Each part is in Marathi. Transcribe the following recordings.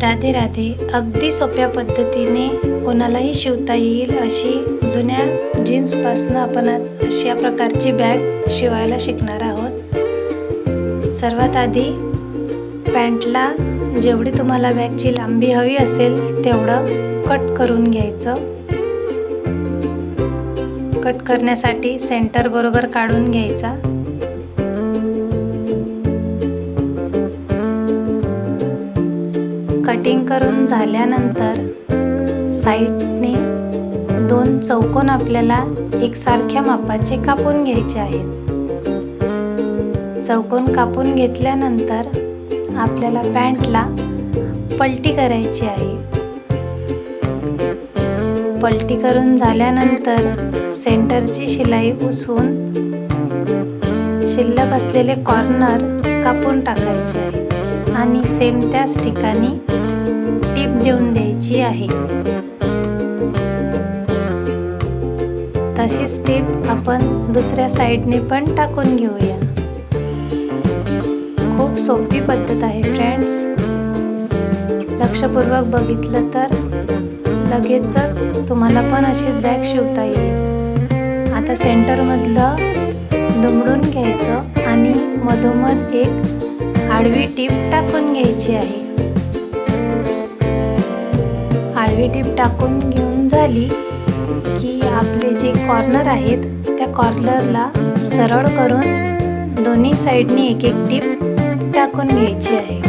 राधे राधे अगदी सोप्या पद्धतीने कोणालाही शिवता येईल अशी जुन्या जीन्सपासनं आपण आज अशा प्रकारची बॅग शिवायला शिकणार आहोत. सर्वात आधी पॅन्टला जेवढी तुम्हाला बॅगची लांबी हवी असेल तेवढं कट करून घ्यायचं. कट करण्यासाठी सेंटर बरोबर काढून घ्यायचा. कटिंग करून झाल्यानंतर साईडने दोन चौकोन आपल्याला एकसारख्या मापाचे कापून घ्यायचे आहेत. चौकोन कापून घेतल्यानंतर आपल्याला पॅन्टला पलटी करायची आहे. पलटी करून झाल्यानंतर सेंटरची शिलाई उसवून शिल्लक असलेले कॉर्नर कापून टाकायचे आहे. आणि सेम त्याच ठिकाणी टीप देऊन द्यायची आहे. तशीच टीप आपण दुसऱ्या साईडने पण टाकून घेऊया. खूप सोपी पद्धत आहे फ्रेंड्स लक्षपूर्वक बघितलं तर लगेचच तुम्हाला पण अशीच बॅग शिवता येईल. आता सेंटरमधलं दुमडून घ्यायचं आणि मधोमध एक आडवी टीप टाकून घ्यायची आहे. आडवी टीप टाकून घेऊन झाली की आपले जे कॉर्नर आहेत त्या कॉर्नरला सरळ करून दोन्ही साईडनी एक एक टीप टाकून घ्यायची आहे.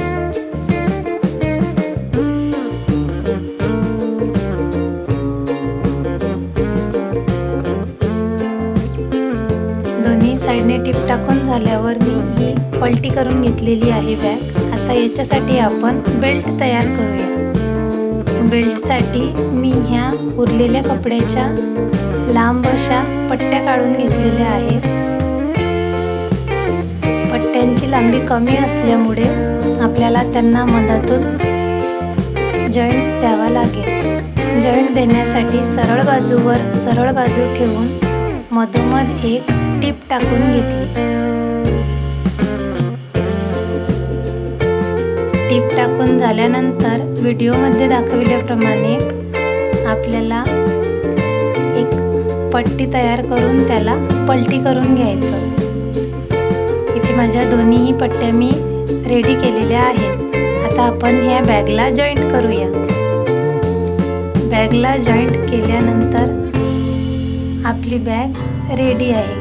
दोन्ही साईडने टीप टाकून झाल्यावर मी ही पलटी करून घेतलेली आहे बॅग आता याच्यासाठी आपण बेल्ट तयार करूया. बेल्टसाठी मी ह्या उरलेल्या कपड्याच्या लांब अशा पट्ट्या काढून घेतलेल्या आहेत. पट्ट्यांची लांबी कमी असल्यामुळे आपल्याला त्यांना मधातून जॉईंट द्यावा लागेल. जॉईंट देण्यासाठी सरळ बाजूवर सरळ बाजू ठेवून मधोमध एक टीप टाकून घेतली. टाकून झाल्यानंतर व्हिडिओमध्ये दाखविल्याप्रमाणे आपल्याला एक पट्टी तयार करून त्याला पलटी करून घ्यायचं. इथे माझ्या दोन्हीही पट्ट्या मी रेडी केलेल्या आहेत. आता आपण ह्या बॅगला जॉईंट करूया. बॅगला जॉईंट केल्यानंतर आपली बॅग रेडी आहे.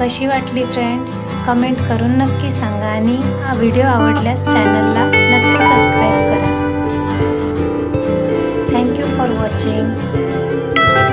कशी वाटली फ्रेंड्स कमेंट करून नक्की सांगा आणि हा व्हिडिओ आवडल्यास चॅनलला नक्की सबस्क्राईब करा.